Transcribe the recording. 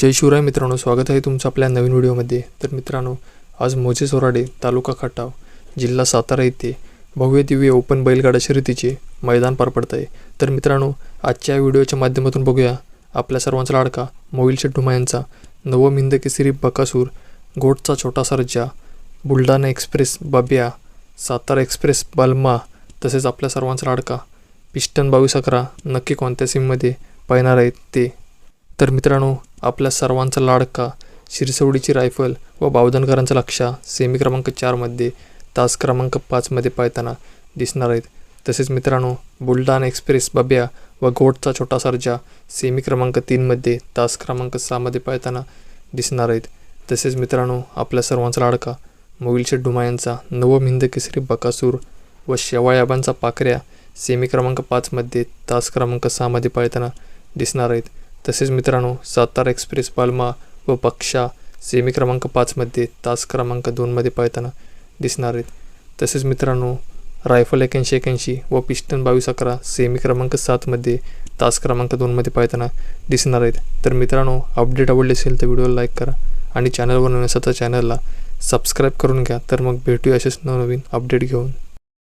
जय शिवराय मित्रांनो स्वागत आहे तुमचं आपल्या नवीन व्हिडिओमध्ये. तर मित्रांनो आज मोजे सोराडे तालुका खटाव जिल्हा सातारा येथे भव्य दिव्य ओपन बैलगाडा शर्यतीचे मैदान पार पडत आहे तर मित्रांनो आजच्या व्हिडिओच्या माध्यमातून बघूया आपल्या सर्वांचा लाडका मोईल शेट्टुमा यांचा नवम हिंद केसरी बकासूर गोटचा छोटा सर्जा बुलढाणा एक्सप्रेस बाब्या सातारा एक्सप्रेस बल्मा तसेच आपल्या सर्वांचा लाडका पिस्टन बावीस अकरा नक्की कोणत्या सीममध्ये पाहणार आहेत ते. तर मित्रांनो आपल्या सर्वांचा लाडका शिरसवडीची रायफल व बावधनकरांचा लक्षा सेमी क्रमांक चारमध्ये तास क्रमांक पाचमध्ये पळताना दिसणार आहेत. तसेच मित्रांनो बुलढाणा एक्सप्रेस बब्या व घोटचा छोटा सर्जा सेमी क्रमांक तीनमध्ये तास क्रमांक सहामध्ये पळताना दिसणार आहेत. तसेच मित्रांनो आपल्या सर्वांचा लाडका मोविलशेठ डुमायांचा यांचा केसरी बकासूर व शेवाळ्याबांचा पाकऱ्या सेमी क्रमांक पाचमध्ये तास क्रमांक सहामध्ये पाळताना दिसणार आहेत. तसेच मित्रांनो सातारा एक्सप्रेस पालमा व पक्षा सेमी क्रमांक पाचमध्ये तास क्रमांक दोनमध्ये पाळताना दिसणार आहेत. तसेच मित्रांनो रायफल एक्याऐंशी एक्याऐंशी व पिस्टन बावीस अकरा सेमी क्रमांक सातमध्ये तास क्रमांक दोनमध्ये पाळताना दिसणार आहेत. तर मित्रांनो अपडेट आवडले असेल तर व्हिडिओला लाईक करा आणि चॅनलवर नवीन तर चॅनलला सबस्क्राईब करून घ्या. तर मग भेटूया असेच नवनवीन अपडेट घेऊन.